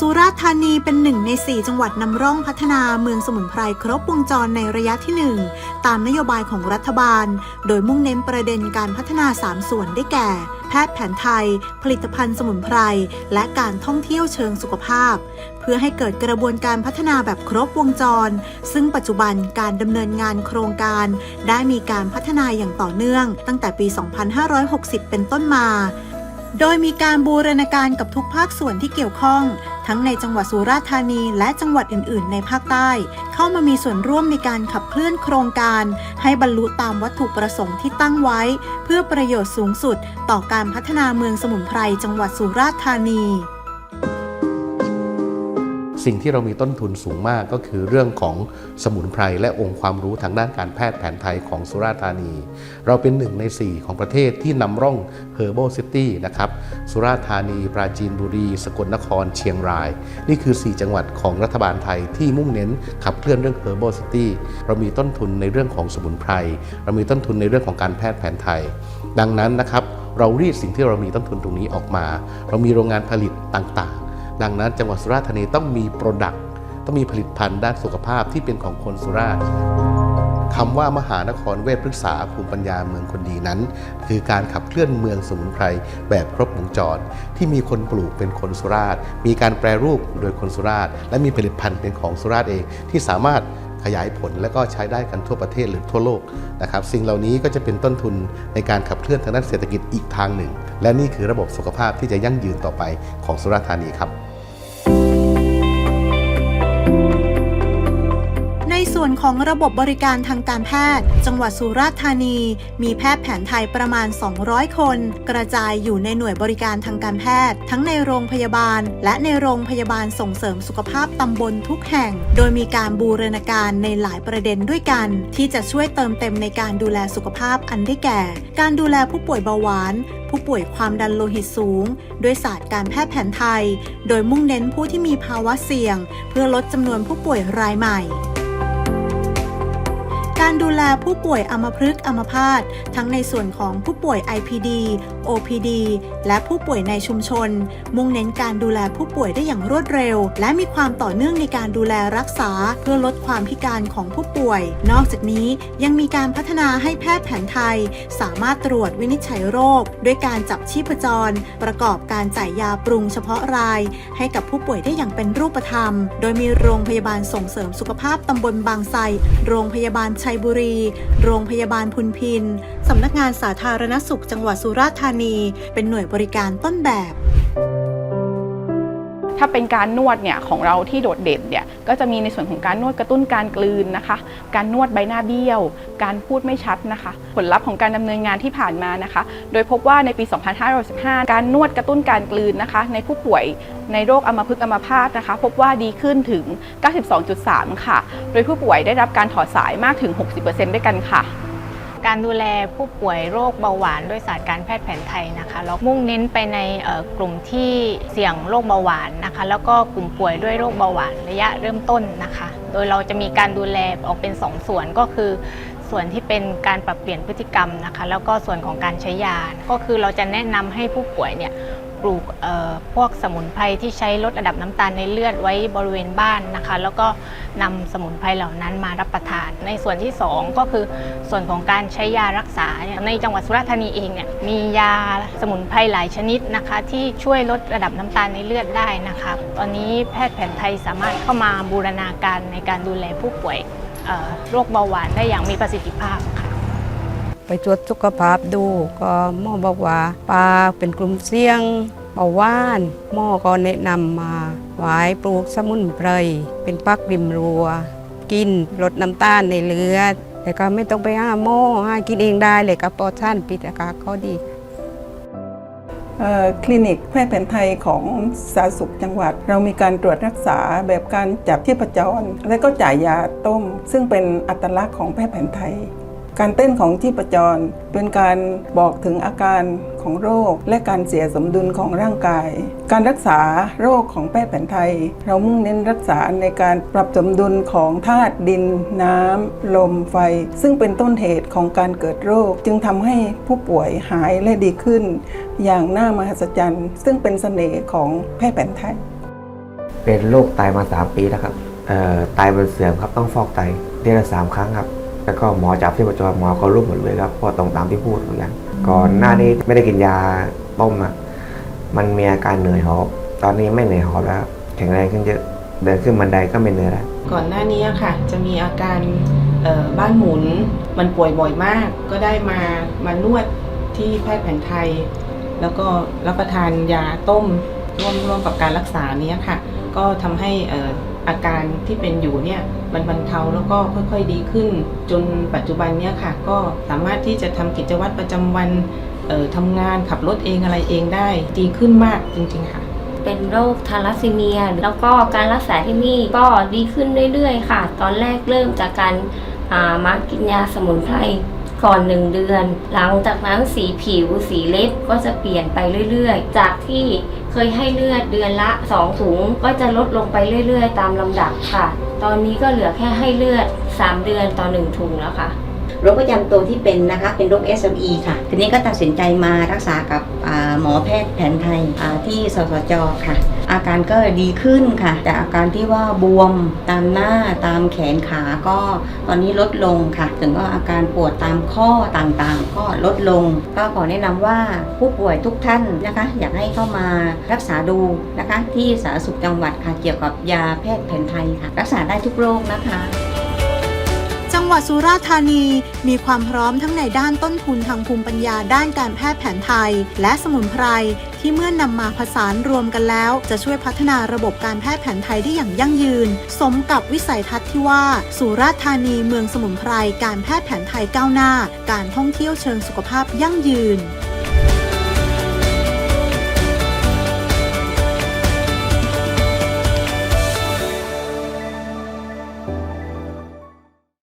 สุราษฎร์ธานีเป็นหนึ่งใน 4 จังหวัดนำร่องพัฒนาเมืองสมุนไพรครบวงจรในระยะที่ 1 ตามนโยบายของรัฐบาล โดยมุ่งเน้นประเด็นการพัฒนา 3 ส่วนได้แก่ แพทย์แผนไทย ผลิตภัณฑ์สมุนไพร และการท่องเที่ยวเชิงสุขภาพ เพื่อให้เกิดกระบวนการพัฒนาแบบครบวงจร ซึ่งปัจจุบันการดำเนินงานโครงการ ได้มีการพัฒนาอย่างต่อเนื่อง ตั้งแต่ปี 2560 เป็นต้นมาโดยมีการบูรณาการกับทุกภาคส่วนที่เกี่ยวข้อง ทั้งในจังหวัดสุราษฎร์ธานี และจังหวัดอื่น ๆ ในภาคใต้ เข้ามามีส่วนร่วมในการขับเคลื่อนโครงการ ให้บรรลุตามวัตถุประสงค์ที่ตั้งไว้ เพื่อประโยชน์สูงสุด ต่อการพัฒนาเมืองสมุนไพรจังหวัดสุราษฎร์ธานี สิ่งที่เรามีต้นทุนสูงมากก็คือเรื่องของสมุนไพรและองค์ความรู้ทางด้านการแพทย์แผนไทยของสุราษฎร์ธานี เราเป็นหนึ่งใน 4 ของประเทศที่นำร่อง Herbal City นะครับสุราษฎร์ธานี ปราจีนบุรี สกลนคร เชียงราย นี่คือ 4 จังหวัดของรัฐบาลไทยที่มุ่งเน้นขับเคลื่อนเรื่อง Herbal City เรามีต้นทุนในเรื่องของสมุนไพรเรามีต้นทุนในเรื่องของการแพทย์แผนไทย ดังนั้นนะครับเรารีดสิ่งที่เรามีต้นทุนตรงนี้ออกมา เรามีโรงงานผลิตต่างๆ ดังนั้นจังหวัดสุราษฎร์ธานีต้องมีโปรดักต์ต้องมีผลิตภัณฑ์ด้านสุขภาพที่เป็นของคนสุราษฎร์คำว่ามหานครเวชพฤกษาภูมิปัญญาเมืองคนดีนั้น คือการขับเคลื่อนเมืองสมุนไพรแบบครบวงจร ที่มีคนปลูกเป็นคนสุราษฎร์มีการแปรรูปโดยคนสุราษฎร์และมีผลิตภัณฑ์เป็นของสุราษฎร์เอง ที่สามารถขยายผลและก็ใช้ได้กันทั่วประเทศหรือทั่วโลกนะครับสิ่งเหล่านี้ก็จะเป็นต้นทุนในการขับเคลื่อนทางด้านเศรษฐกิจอีกทางหนึ่ง และนี่คือระบบสุขภาพที่จะยั่งยืนต่อไปของสุราษฎร์ธานีครับ ส่วนของระบบบริการทางการแพทย์ จังหวัดสุราษฎร์ธานี มีแพทย์แผนไทยประมาณ 200 คน กระจายอยู่ในหน่วยบริการทางการแพทย์ ทั้งในโรงพยาบาล และในโรงพยาบาลส่งเสริมสุขภาพตำบลทุกแห่ง โดยมีการบูรณาการในหลายประเด็นด้วยกัน ที่จะช่วยเติมเต็มในการดูแลสุขภาพอันได้แก่ การดูแลผู้ป่วยเบาหวาน ผู้ป่วยความดันโลหิตสูง ด้วยศาสตร์การแพทย์แผนไทย โดยมุ่งเน้นผู้ที่มีภาวะเสี่ยง เพื่อลดจำนวนผู้ป่วยรายใหม่ การดูแลผู้ป่วยอัมพฤกษ์อัมพาตทั้งในส่วนของผู้ป่วย IPD OPD และผู้ป่วยในชุมชน มุ่งเน้นการดูแลผู้ป่วยได้อย่างรวดเร็ว และมีความต่อเนื่องในการดูแลรักษาเพื่อลดความพิการของผู้ป่วย นอกจากนี้ยังมีการพัฒนาให้แพทย์แผนไทย สามารถตรวจวินิจฉัยโรค ด้วยการจับชีพจร ประกอบการจ่ายยาปรุงเฉพาะราย ให้กับผู้ป่วยได้อย่างเป็นรูปธรรม โดยมีโรงพยาบาลส่งเสริมสุขภาพตำบลบางไทรโรงพยาบาลชัยบุรี โรงพยาบาลพุนพิน สำนักงานสาธารณสุขจังหวัดสุราษฎร์ธานี เป็นหน่วยบริการต้นแบบ ถ้าเป็นการนวดเนี่ยของเราที่โดดเด่นเนี่ยก็จะมีในส่วนของการนวดกระตุ้นการกลืนนะคะ การนวดใบหน้าเบี้ยว การพูดไม่ชัดนะคะ ผลลัพธ์ของการดำเนินงานที่ผ่านมานะคะ โดยพบว่าในปี 2515 การนวดกระตุ้นการกลืนนะคะ ในผู้ป่วยในโรคอัมพฤกษ์อัมพาตนะคะ พบว่าดีขึ้นถึง 92.3 ค่ะ โดยผู้ป่วยได้รับการถอดสายมากถึง 60%ด้วยกันค่ะ การดูแลผู้ป่วยโรคเบาหวานด้วยศาสตร์การแพทย์แผนไทยนะคะแล้วมุ่งเน้นไปในกลุ่มที่เสี่ยงโรคเบาหวานนะคะ แล้วก็กลุ่มป่วยด้วยโรคเบาหวานระยะเริ่มต้นนะคะ โดยเราจะมีการดูแลออกเป็น 2 ส่วนก็คือ ส่วนที่เป็นการปรับเปลี่ยนพฤติกรรมนะคะ แล้วก็ส่วนของการใช้ยา ก็คือเราจะแนะนำให้ผู้ป่วยเนี่ย ปลูกพวกสมุนไพรที่ใช้ลดระดับน้ำตาลในเลือดไว้บริเวณบ้านนะคะ แล้วก็นำสมุนไพรเหล่านั้นมารับประทาน ในส่วนที่ 2 ก็คือส่วนของการใช้ยารักษาเนี่ยในจังหวัดสุราษฎร์ธานีเองเนี่ยมียาสมุนไพรหลายชนิดนะคะ ที่ช่วยลดระดับน้ำตาลในเลือดได้นะคะ ตอนนี้แพทย์แผนไทยสามารถเข้ามาบูรณาการในการดูแลผู้ป่วยโรคเบาหวานได้อย่างมีประสิทธิภาพค่ะ ไปตรวจสุขภาพดู ก็หมอบอกว่าปลาเป็นกลุ่มเสี่ยงเบาหวานหมอก็แนะนำมาไว้ปลูกสมุนไพรเป็นปักริมรัว กินลดน้ำตาลในเลือดแต่ก็ไม่ต้องไปหาหมอหากินเองได้เลยกับปอดสารพิษอากาศก็ดีคลินิกแพทย์แผนไทยของสาธารณสุขจังหวัด เรามีการตรวจรักษาแบบการจับชีพจร และก็จ่ายยาต้ม ซึ่งเป็นอัตลักษณ์ของแพทย์แผนไทย การเต้นของชีพจรเป็นการบอกถึงอาการของโรค และการเสียสมดุลของร่างกาย การรักษาโรคของแพทย์แผนไทย เรามุ่งเน้นรักษาในการปรับสมดุลของธาตุดิน น้ำ ลมไฟ ซึ่งเป็นต้นเหตุของการเกิดโรค จึงทำให้ผู้ป่วยหายและดีขึ้น อย่างน่ามหัศจรรย์ ซึ่งเป็นเสน่ห์ของแพทย์แผนไทย เป็นโรคไตมา 3 ปีแล้วครับเอ่อไตมันเสื่อมครับต้องฟอกไตเดือนละสามครั้งครับ แล้วก็หมอจับที่ประจรหมอก็รู้หมดเลยครับเพราะตรงตามที่พูดทุกอย่างก่อนหน้านี้ไม่ได้กินยาต้มอะมันมีอาการเหนื่อยหอบ ตอนนี้ไม่เหนื่อยหอบแล้ว แข็งแรงขึ้นเยอะเดินขึ้นบันไดก็ไม่เหนื่อยแล้วก่อนหน้านี้ค่ะ จะมีอาการบ้านหมุนมันป่วยบ่อยมาก ก็ได้มามานวดที่แพทย์แผนไทย แล้วก็รับประทานยาต้มร่วมร่วมกับการรักษานี้ค่ะ ก็ทำให้ อาการที่เป็นอยู่เนี่ยมันบรรเทาแล้วก็ค่อยๆดีขึ้น จนปัจจุบันเนี้ยค่ะ ก็สามารถที่จะทำกิจวัตรประจำวันเออทำงานขับรถเองอะไรเองได้ดีขึ้นมากจริง ๆ ค่ะ เป็นโรคทาลัสซีเมีย แล้วก็การรักษาที่นี่ก็ดีขึ้นเรื่อยๆ ค่ะ ตอนแรกเริ่มจากการามากินยาสมุนไพรก่อนหนึ่งเดือน หลังจากนั้นสีผิวสีเล็บก็จะเปลี่ยนไปเรื่อยๆ จากที่ เคยให้เลือดเดือนละ2ถุงก็จะลดลงไปเรื่อยๆ ตามลำดับค่ะ ตอนนี้ก็เหลือแค่ให้เลือด 3 เดือนต่อ 1 ถุงแล้วค่ะ โรคประจำตัวที่เป็นนะคะเป็นโรค SME ค่ะ ทีนี้ก็ตัดสินใจมารักษากับหมอแพทย์แผนไทยที่สสจค่ะ อาการก็ดีขึ้นค่ะ แต่อาการที่ว่าบวมตามหน้าตามแขนขาก็ตอนนี้ลดลงค่ะ ถึงก็อาการปวดตามข้อต่างๆ ก็ลดลง ก็ขอแนะนำว่าผู้ป่วยทุกท่านนะคะ อยากให้เข้ามารักษาดูนะคะ ที่สาธารณสุขจังหวัดค่ะเกี่ยวกับยาแพทย์แผนไทยค่ะ รักษาได้ทุกโรคนะคะ วัดสุราษฎร์ธานี มีความพร้อมทั้งในด้านต้นทุนทางภูมิปัญญาด้านการแพทย์แผนไทย และสมุนไพรที่เมื่อนำมาผสานรวมกันแล้ว จะช่วยพัฒนาระบบการแพทย์แผนไทยได้อย่างยั่งยืน สมกับวิสัยทัศน์ที่ว่า สุราษฎร์ธานีเมืองสมุนไพรการแพทย์แผนไทยก้าวหน้า การท่องเที่ยวเชิงสุขภาพยั่งยืน